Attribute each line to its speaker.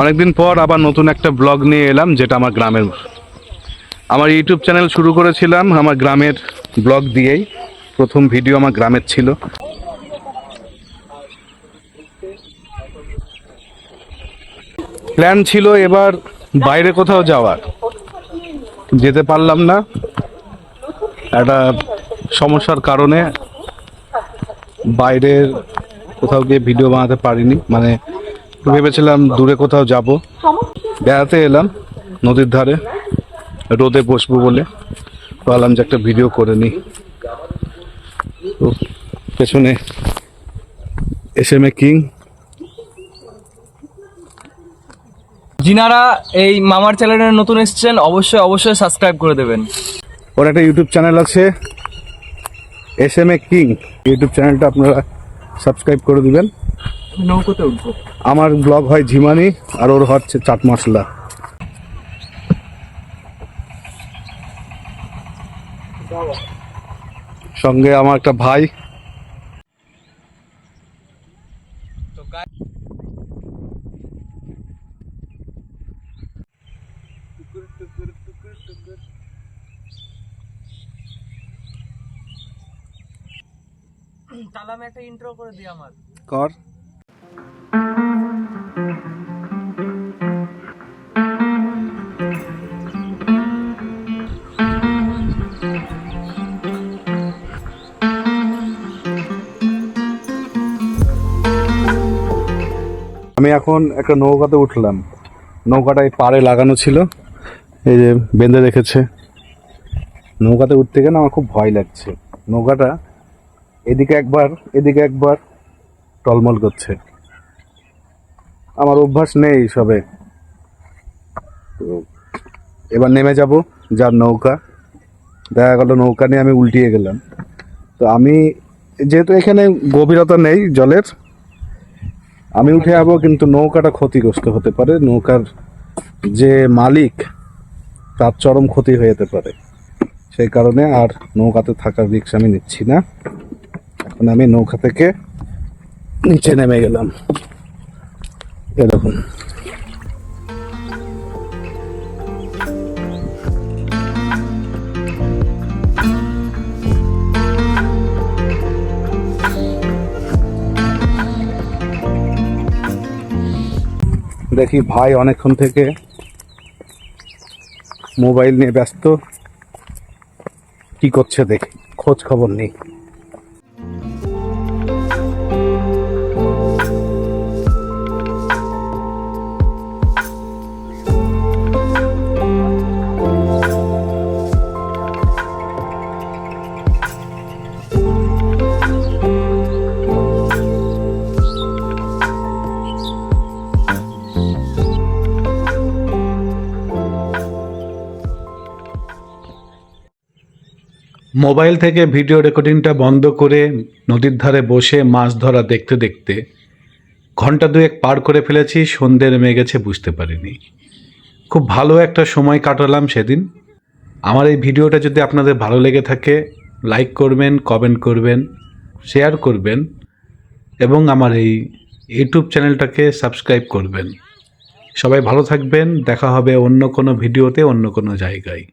Speaker 1: অনেকদিন পর আবার নতুন একটা ব্লগ নিয়ে এলাম, যেটা আমার গ্রামের আমার ইউটিউব চ্যানেল শুরু করেছিলাম আমার গ্রামের ব্লগ দিয়েই। প্রথম ভিডিও আমার গ্রামের ছিল। প্ল্যান ছিল এবার বাইরে কোথাও যাওয়ার। যেতে পারলাম না। একটা সমস্যার কারণে বাইরের কোথাও গিয়ে ভিডিও বানাতে পারিনি। মানে ভেবেছিলাম দূরে কোথাও যাব। বেড়াতে এলাম নদীর ধারে রোদে বসবো বলে। ভাবলাম যে একটা ভিডিও করে নিই। তো পেছনে এস এম এ কিং
Speaker 2: যিনারা এই মামার চ্যানেলে নতুন এসেছেন অবশ্যই অবশ্যই সাবস্ক্রাইব করে দেবেন।
Speaker 1: ওর একটা ইউটিউব চ্যানেল আছে S M A king YouTube চ্যানেলটা আপনারা সাবস্ক্রাইব করে দিবেন।
Speaker 2: নৌকোতে উঠবো।
Speaker 1: আমার ব্লগ হয় ঝিমানি আর ওর হচ্ছে চাট মশলা। সঙ্গে আমার একটা ভাই।
Speaker 2: তাহলে আমি একটা ইন্ট্রো করে দিই আমার।
Speaker 1: কর। আমি এখন একটা নৌকাতে উঠলাম। নৌকাটা এই পাড়ে লাগানো ছিল। এই যে বেঁধে রেখেছে। নৌকাতে উঠতে গেলে আমার খুব ভয় লাগছে। নৌকাটা এদিকে একবার এদিকে একবার টলমল করছে। আমার অভ্যাস নেই সবে। তো এবার নেমে যাব যার নৌকা। দেখা গেল নৌকা নিয়ে আমি উল্টিয়ে গেলাম। তো আমি যেহেতু এখানে গভীরতা নেই জলের, আমি উঠে যাব কিন্তু নৌকাটা ক্ষতিগ্রস্ত হতে পারে। নৌকার যে মালিক, তার চরম ক্ষতি হয়ে যেতে পারে। সেই কারণে আর নৌকাতে থাকার রিক্স আমি নিচ্ছি না। এখন আমি নৌকা থেকে নিচে নেমে গেলাম। দেখি ভাই অনেকক্ষণ থেকে মোবাইল নিয়ে ব্যস্ত। কি করছে দেখি খোঁজ খবর নেই। মোবাইল থেকে ভিডিও রেকর্ডিংটা বন্ধ করে নদীর ধারে বসে মাছ ধরা দেখতে দেখতে ঘণ্টা দুয়েক পার করে ফেলেছি সন্ধ্যে নেমে গেছে, বুঝতে পারিনি। খুব ভালো একটা সময় কাটালাম সেদিন। আমার এই ভিডিওটা যদি আপনাদের ভালো লেগে থাকে, লাইক করবেন, কমেন্ট করবেন, শেয়ার করবেন এবং আমার এই ইউটিউব চ্যানেলটাকে সাবস্ক্রাইব করবেন। সবাই ভালো থাকবেন, দেখা হবে অন্য কোনো ভিডিওতে অন্য কোনো জায়গায়।